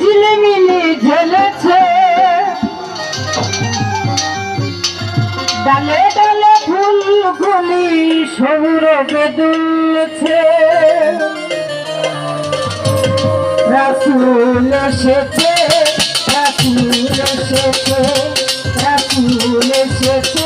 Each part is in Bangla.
ঝিলিমিলি ঝেলেছে। ডালে ডালে ফুলগুলি সৌরভে দুলছে। রাসুল এসেছে রাসুল এসেছে।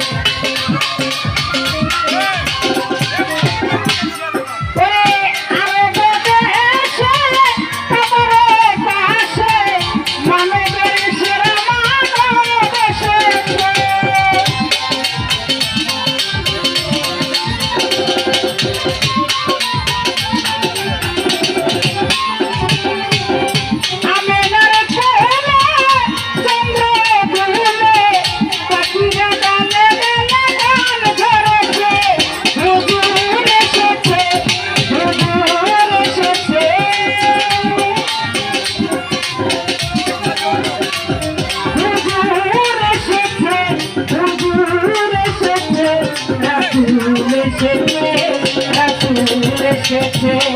ওরে আরে বেদে এসেছে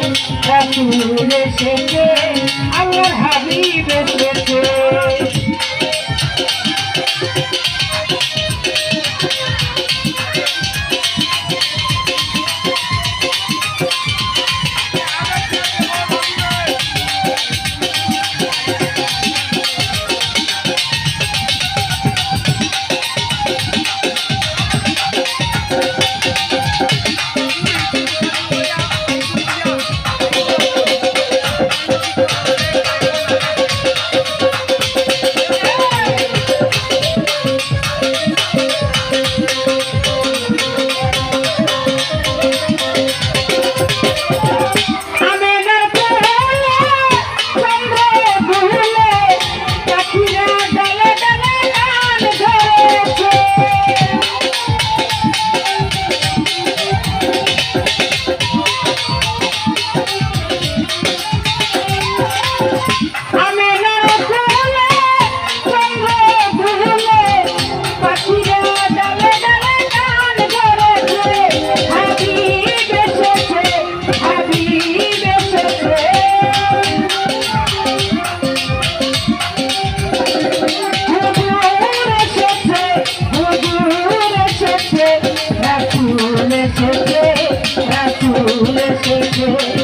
করছে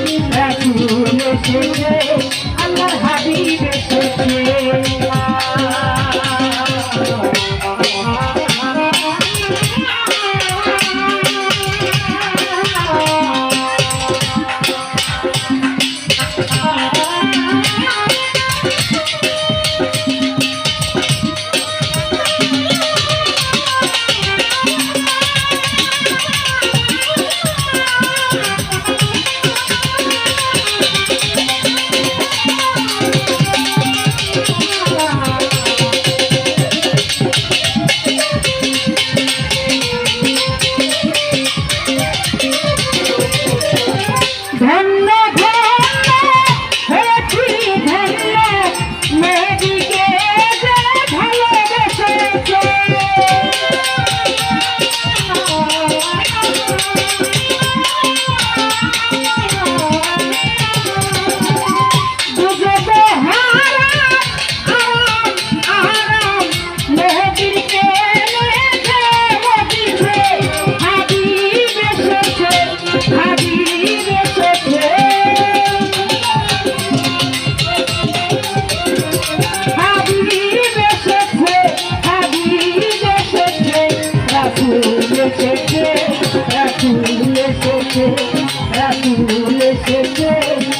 এসেছে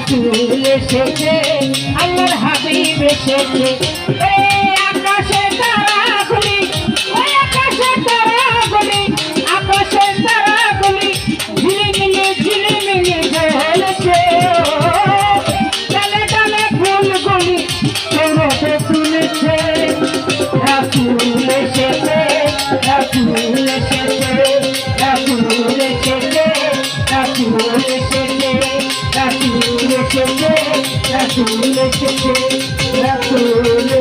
রাসূল এসেছে, আল্লাহর হাবিব এসেছে। আকাশে তারাগুলি ওই আকাশে তারাগুলি আকাশে তারাগুলি ঝিলিমিলি ঝিলিমিলি জ্বলছে ডালে ডালে ফুলগুলি চোরতে তুলেছে। রাসূল এসেছে রাসূল এসেছে। রেখেছে রাসুল রেখেছে রাসুল